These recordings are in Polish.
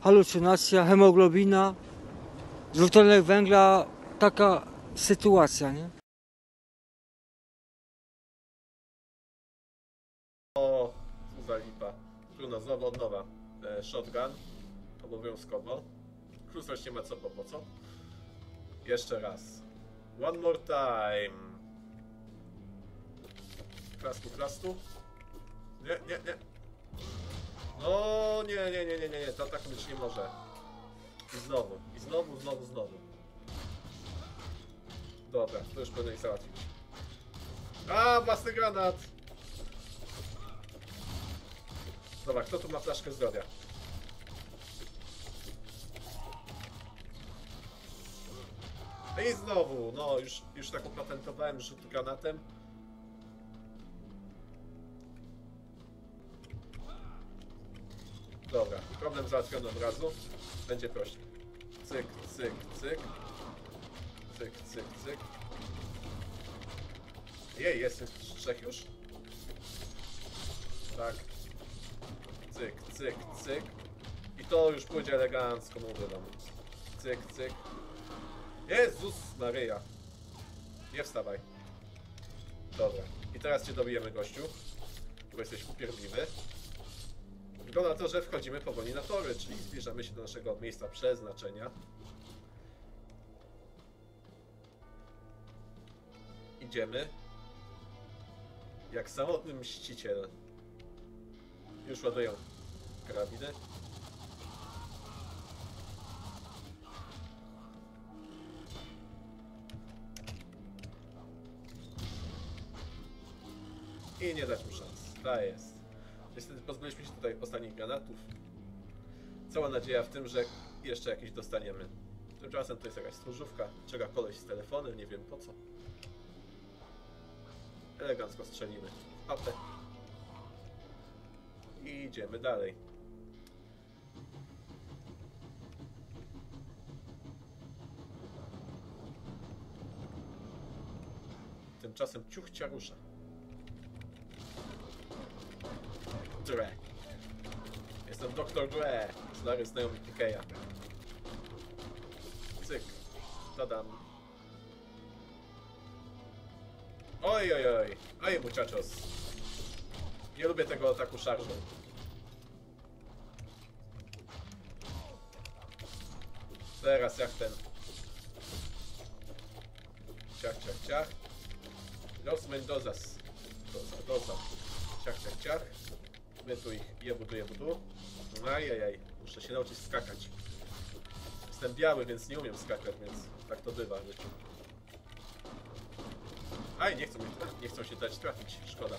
halucynacja, hemoglobina, dwutlenek węgla, taka sytuacja, nie? O, co lipa. Trudno, znowu od nowa. E, shotgun. Obowiązkowo. Krótkość nie ma co po, po co? Jeszcze raz. One more time. Klastu, klastu. Nie, nie, nie. Nie, nie, nie. To tak być nie może. I znowu, i znowu, znowu, znowu. Dobra, to już powinien ich załatwić. A, własny granat! Dobra, kto tu ma flaszkę zdrowia? I znowu, no już, już tak opatentowałem rzut granatem. Dobra, problem załatwiony od razu. Będzie prościej. Cyk, cyk, cyk. Cyk, cyk, cyk. Jej, jest tych trzech już? Tak. Cyk, cyk, cyk. I to już pójdzie elegancko, mówię wam. Cyk, cyk. Jezus Maryja. Nie wstawaj. Dobra. I teraz cię dobijemy, gościu. Bo jesteś upierdliwy. Wygląda na to, że wchodzimy powoli na tory, czyli zbliżamy się do naszego miejsca przeznaczenia. Idziemy. Jak samotny mściciel. Już ładują karabiny. I nie dać mu szans. Ta jest. Niestety pozbyliśmy się tutaj ostatnich granatów. Cała nadzieja w tym, że jeszcze jakieś dostaniemy. Tymczasem to jest jakaś stróżówka. Czeka koleś z telefonem, nie wiem po co. Elegancko strzelimy w. I idziemy dalej. Tymczasem ciuchcia rusza. Dre. Jestem Dr. Dre, stary znajomy PK'a. Cyk. Tadam. Oj, oj, oj. Oj, muchachos. Nie lubię tego ataku szarżą. Teraz jak ten. Ciach, ciach, ciach. Los Mendozas. Doza, doza. Ciach, ciach, ciach. My tu ich jebudu, jebudu. Ajajaj, muszę się nauczyć skakać. Jestem biały, więc nie umiem skakać, więc tak to bywa w życiu. Aj, nie chcą, nie chcą się dać trafić, szkoda.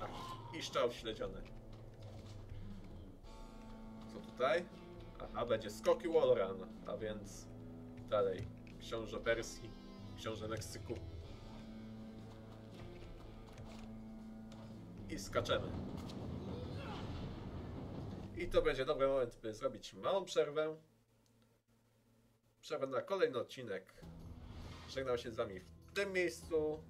A, I szczał śledziony. Co tutaj? Aha, będzie skoki wallrun, a więc dalej. Książę Persji, książę Meksyku. I skaczemy. I to będzie dobry moment, by zrobić małą przerwę. Przerwę na kolejny odcinek. Żegnam się z wami w tym miejscu.